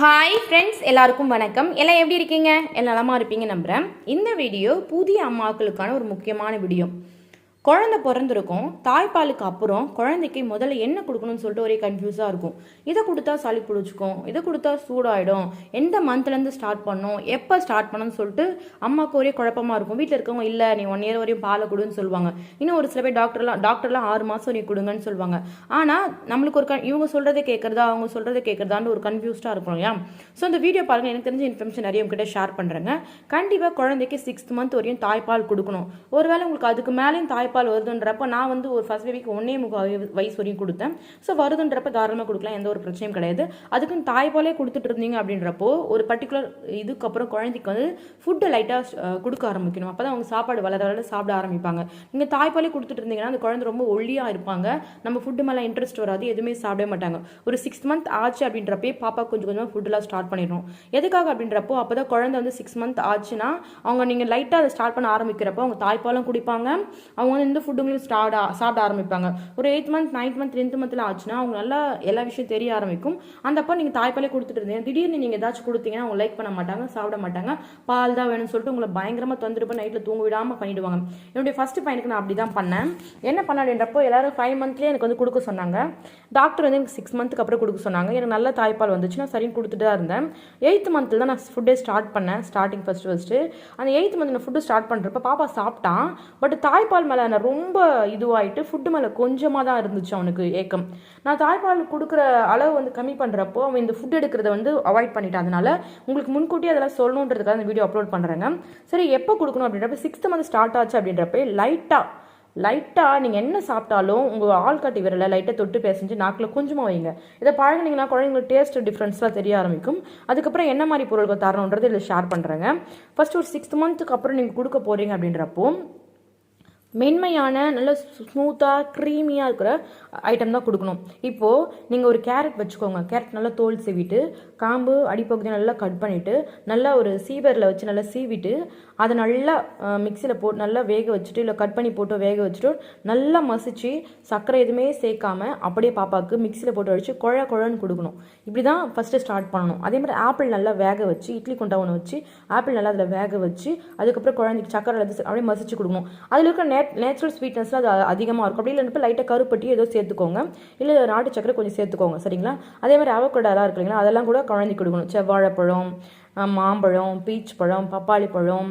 Hi friends எல்லாருக்கும் வணக்கம். எல்லாம் எப்படி இருக்கீங்க? எல்லாமா இருப்பீங்க நம்புகிறேன் இந்த வீடியோ புதிய அம்மாக்களுக்கான ஒரு முக்கியமான வீடியோ. குழந்தை பிறந்திருக்கும் தாய்ப்பாலுக்கு அப்புறம் குழந்தைக்கு முதல்ல என்ன கொடுக்கணும்னு சொல்லிட்டு ஒரே கன்ஃபியூஸாக இருக்கும். இதை கொடுத்தா சளி பிடிச்சிக்கும் இதை கொடுத்தா சூடாயிடும் எந்த மந்த்லேருந்து ஸ்டார்ட் பண்ணும் எப்போ ஸ்டார்ட் பண்ணணும்னு சொல்லிட்டு அம்மாவுக்கு ஒரே குழப்பமாக இருக்கும். வீட்டில் இருக்கவங்க இல்லை நீ ஒன் இயர் வரையும் பாலை கொடுன்னு சொல்லுவாங்க. இன்னும் ஒரு சில பேர் டாக்டர்லாம் டாக்டர்லாம் ஆறு மாதம் நீ கொடுங்கன்னு சொல்லுவாங்க. ஆனால் நம்மளுக்கு ஒரு க இவங்க சொல்கிறத கேட்குறதா அவங்க சொல்கிறத கேட்குறதான்னு ஒரு கன்ஃபியூஸ்டாக இருக்கும் இல்லையா? ஸோ இந்த வீடியோ பாருங்கள் எனக்கு தெரிஞ்ச இன்ஃபர்மேஷன் நிறைய உங்ககிட்ட ஷேர் பண்ணுறேங்க கண்டிப்பாக குழந்தைக்கு சிக்ஸ்த் மந்த் வரையும் தாய்ப்பால் கொடுக்கணும். ஒருவேளை உங்களுக்கு அதுக்கு மேலேயும் தாய்ப்பால் வருதுன்றப்ப நான் வந்து ஒரு ஃபர்ஸ்ட் பேபிக்கு ஒன்னே முக்கால் வயசு வரையும் கொடுத்தேன். ஸோ வருதுன்றப்ப தாராளமாக கொடுக்கலாம் எந்த ஒரு பிரச்சனையும் கிடையாது. அதுக்குன்னு தாய்ப்பாலே கொடுத்துட்டு இருந்தீங்க அப்படின்றப்போ ஒரு பர்டிகுலர் இதுக்கப்புறம் குழந்தைக்கு வந்து ஃபுட்டை லைட்டாக கொடுக்க ஆரம்பிக்கணும். அப்போ தான் அவங்க சாப்பாடு வளர வளர சாப்பிட ஆரம்பிப்பாங்க. நீங்கள் தாய்ப்பாலே கொடுத்துட்டு இருந்தீங்கன்னா அந்த குழந்தை ரொம்ப ஒல்லியாக இருப்பாங்க. நம்ம ஃபுட்டு மேலே இன்ட்ரெஸ்ட் வராது எதுவுமே சாப்பிடவே மாட்டாங்க. ஒரு சிக்ஸ் மந்த் ஆச்சு அப்படின்றப்பே பாப்பா கொஞ்சம் கொஞ்சமாக ஃபுட்டெல்லாம் ஸ்டார்ட் பண்ணிடணும் எதுக்காக அப்படின்றப்போ அப்போ தான் குழந்தை வந்து சிக்ஸ் மந்த் ஆச்சுன்னா அவங்க நீங்கள் லைட்டாக அதை ஸ்டார்ட் பண்ண ஆரம்பிக்கிறப்போ அவங்க தாய்ப்பாலும் குடிப்பாங்க. அவங்க வந்து வந்து ஃபுட்டுங்களும் ஸ்டார்ட் சாப்பிட ஆரம்பிப்பாங்க. ஒரு eighth month ninth month tenth மந்த்தில் ஆச்சுன்னா அவங்க நல்லா எல்லா விஷயம் தெரிய ஆரம்பிக்கும். அந்த அப்போ நீங்கள் தாய்ப்பாலே கொடுத்துட்டு இருந்தீங்க. திடீர்னு நீங்கள் ஏதாச்சும் கொடுத்தீங்கன்னா அவங்க லைக் பண்ண மாட்டாங்க சாப்பிட மாட்டாங்க. பால் தான் வேணும்னு சொல்லிட்டு உங்களை பயங்கரமாக தொந்தரவு நைட்டில் தூங்க விடாமல் பண்ணிடுவாங்க. என்னுடைய ஃபஸ்ட்டு பையனுக்கு நான் அப்படி தான் பண்ணேன். என்ன பண்ண அப்படின்றப்போ எல்லாரும் ஃபைவ் மந்த்லேயே எனக்கு வந்து கொடுக்க சொன்னாங்க. டாக்டர் வந்து எனக்கு சிக்ஸ் மந்த்துக்கு அப்புறம் கொடுக்க சொன்னாங்க. எனக்கு நல்ல தாய்ப்பால் வந்துச்சு நான் சரின்னு கொடுத்துட்டு தான் இருந்தேன். எயித் மந்த்தில் தான் நான் ஃபுட்டே ஸ்டார்ட் பண்ணேன். ஸ்டார்டிங் ஃபஸ்ட்டு ஃபஸ்ட்டு அந்த எயித் மந்த் நான் ஃபுட்டு ஸ்டார்ட் பண்ணுறப்ப பாப்பா சாப்பிட்டான் பட் தாய்ப்பால் மேலே நான் ரொம்ப இதுவாயிட்டு ஃபுட்டு மேலே கொஞ்சமாக தான் இருந்துச்சு அவனுக்கு ஏக்கம். நான் தாய்ப்பால் கொடுக்குற அளவு வந்து கம்மி பண்ணுறப்போ அவன் இந்த ஃபுட் எடுக்கிறத வந்து அவாய்ட் பண்ணிட்டான். அதனால உங்களுக்கு முன்கூட்டியே அதெல்லாம் சொல்லணுன்றதுக்காக இந்த வீடியோ அப்லோட் பண்ணுறேங்க சரி எப்போ கொடுக்கணும் அப்படின்றப்ப சிக்ஸ்த் மந்த் ஸ்டார்ட் ஆச்சு அப்படின்றப்ப லைட்டாக லைட்டாக நீங்கள் என்ன சாப்பிட்டாலும் உங்கள் ஆள் காட்டி விரலை லைட்டாக தொட்டு பேசஞ்சு நாக்கில் கொஞ்சமாக வைங்க. இதை பழகினீங்கன்னா குழந்தைங்களுக்கு டேஸ்ட் டிஃப்ரென்ஸ்லாம் தெரிய ஆரம்பிக்கும். அதுக்கப்புறம் என்ன மாதிரி பொருட்கள் தரணுன்றது இதில் ஷேர் பண்ணுறேங்க ஃபர்ஸ்ட் ஒரு சிக்ஸ்த் மந்த்துக்கு அப்புறம் நீங்கள் கொடுக்க போகிறீங்க அப்படின்றப்போ மென்மையான நல்ல ஸ்மூத்தாக க்ரீமியாக இருக்கிற ஐட்டம் தான் கொடுக்கணும். இப்போது நீங்கள் ஒரு கேரட் வச்சுக்கோங்க. கேரட் நல்லா தோல் சீவிட்டு காம்பு அடிப்பகுதியை நல்லா கட் பண்ணிவிட்டு நல்லா ஒரு சீவரில் வச்சு நல்லா சீவிட்டு அதை நல்லா மிக்சியில் போட்டு நல்லா வேக வச்சுட்டு இல்லை கட் பண்ணி போட்டு வேக வச்சுட்டு நல்லா மசிச்சு சர்க்கரை எதுவுமே சேர்க்காம அப்படியே பாப்பாவுக்கு மிக்சியில் போட்டு அடித்து குழ குழன்னு கொடுக்கணும். இப்படி தான் ஃபஸ்ட்டு ஸ்டார்ட் பண்ணணும். அதே மாதிரி ஆப்பிள் நல்லா வேக வச்சு இட்லி குண்டா ஒன்று வச்சு ஆப்பிள் நல்லா அதில் வேக வச்சு அதுக்கப்புறம் குழந்தைக்கு சக்கரை அப்படியே மசிச்சு கொடுக்கணும். அதில் இருக்கிற நே நேச்சுரல் ஸ்வீட்னஸ்லாம் அது அதிகமாக இருக்கும். அப்படி இல்லைன்னு லைட்டாக கருப்பட்டி ஏதோ சேர்த்துக்கோங்க. இல்லை நாட்டு சக்கரை கொஞ்சம் சேர்த்துக்கோங்க சரிங்களா? அதே மாதிரி அவக்கடாலாம் இருக்கு இல்லைங்களா? அதெல்லாம் கூட குழந்தை கொடுக்கணும். செவ்வாழைப்பழம் மாம்பழம் பீச் பழம் பப்பாளி பழம்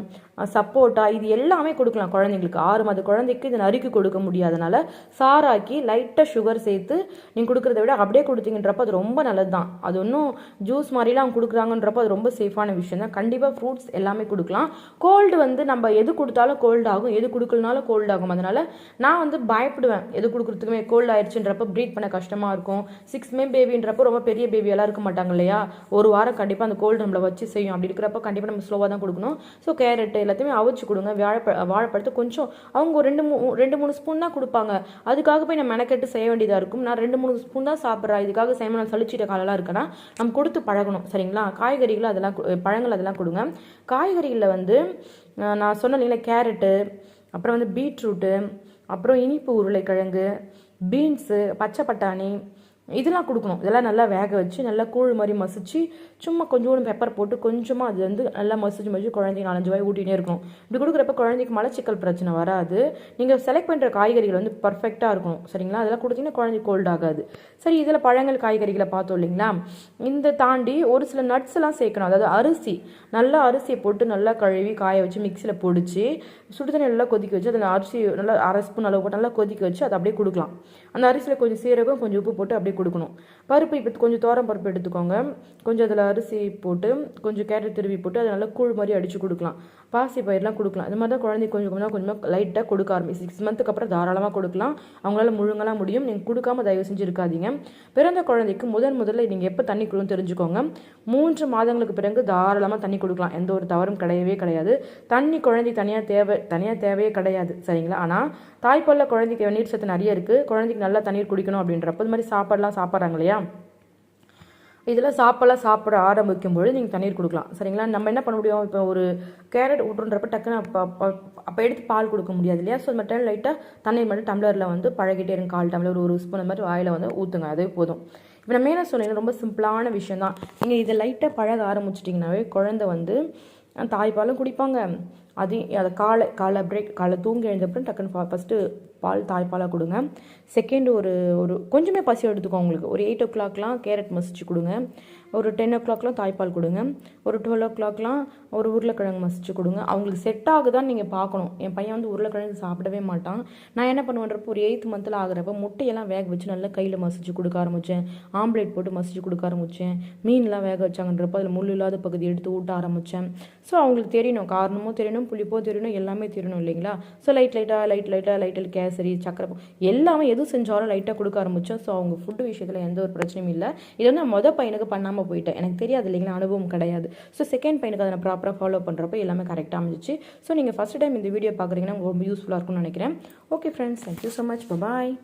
சப்போட்டா இது எல்லாமே கொடுக்கலாம் குழந்தைங்களுக்கு. ஆறு மாத குழந்தைக்கு இது நறுக்கி கொடுக்க முடியாதனால சாராக்கி லைட்டாக சுகர் சேர்த்து நீங்கள் கொடுக்குறத விட அப்படியே கொடுத்தீங்கன்றப்ப அது ரொம்ப நல்லது தான் அது ஒன்றும் ஜூஸ் மாதிரிலாம் கொடுக்குறாங்கன்றப்போ அது ரொம்ப சேஃபான விஷயம் தான். கண்டிப்பாக ஃப்ரூட்ஸ் எல்லாமே கொடுக்கலாம். கோல்டு வந்து நம்ம எது கொடுத்தாலும் கோல்டு ஆகும். எது கொடுக்கலனாலும் கோல்டு ஆகும். அதனால நான் வந்து பயப்படுவேன். எது கொடுக்குறதுக்குமே கோல்டு ஆயிடுச்சுன்றப்ப ப்ரீத் பண்ண கஷ்டமாக இருக்கும். சிக்ஸ் மே பேபின்றப்போ ரொம்ப பெரிய பேபி எல்லாம் இருக்க மாட்டாங்க இல்லையா? ஒரு வாரம் கண்டிப்பாக அந்த கோல்டு நம்மளை வச்சு செய்யும். அப்படி இருக்கிறப்ப கண்டிப்பாக நம்ம ஸ்லோவாக தான் கொடுக்கணும். ஸோ கேரட்டு எல்லாத்தையுமே அவிச்சு கொடுங்க. வாழைப்ப வாழைப்பழத்தை கொஞ்சம் அவங்க ஒரு ரெண்டு மூ ரெண்டு மூணு ஸ்பூன் தான் கொடுப்பாங்க. அதுக்காக போய் நான் மெனக்கெட்டு செய்ய வேண்டியதாக இருக்கும். நான் ரெண்டு மூணு ஸ்பூன் தான் சாப்பிட்றேன். இதுக்காக செய்ய நான் சளிச்சிட்ட காலெல்லாம் இருக்கேன்னா நம்ம கொடுத்து பழகணும். சரிங்களா? காய்கறிகள் அதெல்லாம் பழங்கள் அதெல்லாம் கொடுங்க. காய்கறிகளில் வந்து நான் சொன்னேன் கேரட்டு அப்புறம் வந்து பீட்ரூட்டு அப்புறம் இனிப்பு உருளைக்கிழங்கு பீன்ஸு பச்சை பட்டாணி இதெல்லாம் கொடுக்கணும். இதெல்லாம் நல்லா வேக வச்சு நல்லா கூழ் மாதிரி மசிச்சு சும்மா கொஞ்சோண்டு பெப்பர் போட்டு கொஞ்சமாக அது வந்து நல்லா மசிச்சு மசிச்சு குழந்தைங்க நாலஞ்சு வாய் ஊட்டினே இருக்கணும். இப்படி கொடுக்குறப்ப குழந்தைக்கு மலச்சிக்கல் பிரச்சனை வராது. நீங்கள் செலக்ட் பண்ணுற காய்கறிகள் வந்து பர்ஃபெக்டாக இருக்கணும். சரிங்களா? அதெல்லாம் கொடுத்தீங்கன்னா குழந்தை கோல்ட் ஆகாது. சரி இதில் பழங்கள் காய்கறிகளை பார்த்தோம் இல்லைங்களா? இந்த தாண்டி ஒரு சில நட்ஸ் எல்லாம் சேர்க்கணும். அதாவது அரிசி நல்லா அரிசியை போட்டு நல்லா கழுவி காய வச்சு மிக்சியில் பொடிச்சு சுடுதண்ணி நல்லா கொதிக்க வச்சு அதில் அரிசி நல்லா அரை ஸ்பூன் அளவு போட்டு நல்லா கொதிக்க வச்சு அதை அப்படியே கொடுக்கலாம். அந்த அரிசியில் கொஞ்சம் சீரகம் கொஞ்சம் உப்பு போட்டு அப்படியே கொடுக்கணும். பருப்பு இப்போ கொஞ்சம் தோரம் பருப்பு எடுத்துக்கோங்க. கொஞ்சம் அதில் அரிசி போட்டு கொஞ்சம் கேரட் திருவி போட்டு அதை நல்லா கூழ் மாதிரி அடித்து கொடுக்கலாம். பாசி பயிரெலாம் கொடுக்கலாம். இது மாதிரி தான் குழந்தைக்கு கொஞ்சம் கொஞ்சமாக கொஞ்சமாக லைட்டாக கொடுக்க ஆரம்பி சிக்ஸ் மந்த்துக்கு அப்புறம் தாராளமாக கொடுக்கலாம். அவங்களால முழுங்கலாம் முடியும். நீங்கள் கொடுக்காம தயவு செஞ்சு இருக்காதீங்க. பிறந்த குழந்தைக்கு முதன் முதல்ல நீங்கள் எப்போ தண்ணி கொடுன்னு தெரிஞ்சுக்கோங்க. மூன்று மாதங்களுக்கு பிறகு தாராளமாக தண்ணி கொடுக்கலாம். எந்த ஒரு தவறும் கிடையவே கிடையாது. தண்ணி குழந்தை தனியாக தேவை தனியாக தேவையே கிடையாது. சரிங்களா? ஆனால் தாய்ப்பாலில் குழந்தைக்கு நீர் சத்து நிறைய இருக்குது குழந்தைக்கு நல்லா தண்ணீர் குடிக்கணும் அப்படின்றப்ப இது மாதிரி சாப்பாடுலாம் சாப்பிட்றாங்க இல்லையா? இதில் சாப்பாடெல்லாம் சாப்பிட ஆரம்பிக்கும் பொழுது நீங்கள் தண்ணீர் கொடுக்கலாம். சரிங்களா? நம்ம என்ன பண்ண முடியும்? இப்போ ஒரு கேரட் ஊட்டுன்றப்ப டக்குன்னு அப்போ அப்போ எடுத்து பால் கொடுக்க முடியாது இல்லையா? ஸோ இந்த டைம் லைட்டாக தண்ணீர் மட்டும் டம்ளரில் வந்து பழகிட்டே இருங்க. கால் டம்ளர் ஒரு ஸ்பூன் அந்த மாதிரி வாயில் வந்து ஊற்றுங்க அதே போதும். இப்போ நம்ம என்ன சொன்னேன்? ரொம்ப சிம்பிளான விஷயம் தான் நீங்கள் இதை லைட்டாக பழக ஆரம்பிச்சிட்டிங்கனாவே குழந்தை வந்து தாய்ப்பாலும் குடிப்பாங்க. அது அதை காலை காலை பிரேக் காலை தூங்கி எழுந்தப்புறம் டக்குன்னு ஃபஸ்ட்டு பால் தாய்ப்பாலாக கொடுங்க. செகண்ட் ஒரு ஒரு கொஞ்சமே பசி எடுத்துக்கோ உங்களுக்கு. ஒரு எயிட் ஓ கிளாக்லாம் கேரட் மசிச்சு கொடுங்க. ஒரு டென் ஓ கிளாக்லாம் தாய்ப்பால் கொடுங்க. ஒரு டுவெல் ஓ கிளாக்லாம் ஒரு உருளைக்கிழங்கு மசிச்சு கொடுங்க. அவங்களுக்கு செட் ஆகுதான்னு நீங்கள் பார்க்கணும். என் பையன் வந்து உருளைக்கிழங்கு சாப்பிடவே மாட்டான். நான் என்ன பண்ணுவேன்றப்போ ஒரு எயித் மந்தில் ஆகிறப்ப முட்டையெல்லாம் வேக வச்சு நல்லா கையில் மசிச்சு கொடுக்க ஆரம்பித்தேன் ஆம்லேட் போட்டு மசிச்சு கொடுக்க ஆரம்பித்தேன் மீன்லாம் வேக வச்சாங்கன்றப்போ அதில் முள் இல்லாத பகுதி எடுத்து ஊட்ட ஆரம்பித்தேன் ஸோ அவங்களுக்கு தெரியணும். காரணமும் தெரியணும். புளிப்போ தெரியணும் எல்லாமே தெரியணும் இல்லைங்களா? ஸோ லைட் லைட்டாக லைட் லைட்டாக லைட்டில் கேசரி சக்கரை எல்லாமே எது செஞ்சாலும் லைட்டாக கொடுக்க ஆரம்பித்தோம் ஸோ அவங்க ஃபுட்டு விஷயத்தில் எந்த ஒரு பிரச்சனையும் இல்லை. இது வந்து நான் மொதல் பையனுக்கு பண்ணாமல் போயிட்டேன். எனக்கு தெரியாது இல்லைங்களா அனுபவம் கிடையாது. ஸோ செகண்ட் பையனுக்கு அதை நான் ப்ராப்பராக ஃபாலோ பண்ணுறப்ப எல்லாமே கரெக்டாக அமைஞ்சிச்சு. ஸோ நீங்கள் ஃபஸ்ட் டைம் இந்த வீடியோ பார்க்குறீங்கன்னா உங்களுக்கு ரொம்ப யூஸ்ஃபுல்லாக இருக்கும்னு நினைக்கிறேன். Okay friends thank you so much bye